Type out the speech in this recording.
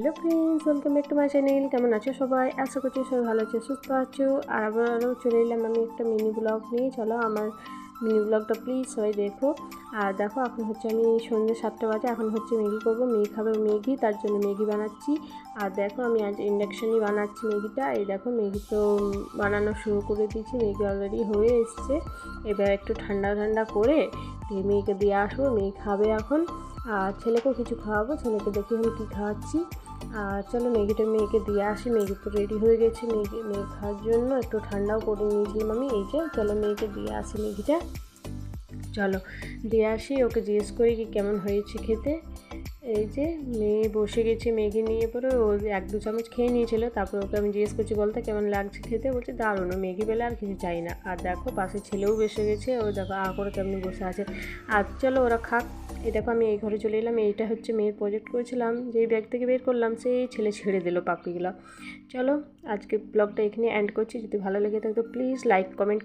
Hello friends, welcome back to my channel. কেমন আছো সবাই? আশা করছি সবাই ভালো আছো, সুস্থ আছো। আর আবারও চলে এলাম আমি একটা মিনি ব্লগ নিয়ে। চলো আমার মিনি ব্লগটা প্লিজ সবাই দেখো। আর দেখো, এখন হচ্ছে আমি সন্ধ্যে সাতটা বাজে। এখন হচ্ছে ম্যাগি করব। মেগি খাবে ম্যাগি, তার জন্য ম্যাগি বানাচ্ছি। আর দেখো, আমি আজ ইন্ডাকশানই বানাচ্ছি ম্যাগিটা। এই দেখো, ম্যাগি তো বানানো শুরু করে দিয়েছি। ম্যাগি অলরেডি হয়ে এসছে। এবার একটু ঠান্ডা ঠান্ডা করে, মেয়েকে দিয়ে আসব। মেয়ে খাবে এখন। আর ছেলেকেও কিছু খাওয়াবো, ছেলেকে দেখি আমি কী খাওয়াচ্ছি আর চলো ম্যাগিটা মেয়েকে দিয়ে আসি, ম্যাগি তো রেডি হয়ে গেছে। মেয়েকে মেয়ে খাওয়ার জন্য একটু ঠান্ডাও করে নিয়েছিলাম আমি, এই যে, চলো মেয়েকে দিয়ে আসি ম্যাগিটা। চলো দিয়ে আসি, ওকে জিজ্ঞেস করি কি কেমন হয়েছে খেতে। এই যে মেয়ে বসে গেছে ম্যাগি নিয়ে, পরে ও এক দু চামচ খেয়ে নিয়েছিল, তারপর ওকে আমি জিজ্ঞেস করছি, বলতে কেমন লাগছে খেতে? বলছে দারুণ ম্যাগি পেলে আর কিছু চাই না। আর দেখো পাশে ছেলেও বসে গেছে, ও দেখো আ করে কেমনি বসে আছে। আর চলো ওরা খাক। এই দেখো আমি এই ঘরে চলে এলাম, এইটা হচ্ছে মেয়ের প্রজেক্ট করেছিলাম, যেই ব্যাগ থেকে বের করলাম, সেই ছেলে ছেড়ে দিল পাপড়িগুলো। চলো আজকে ব্লগটা এখানে অ্যান্ড করছি, যদি ভালো লেগে থাকে তো প্লিজ লাইক কমেন্ট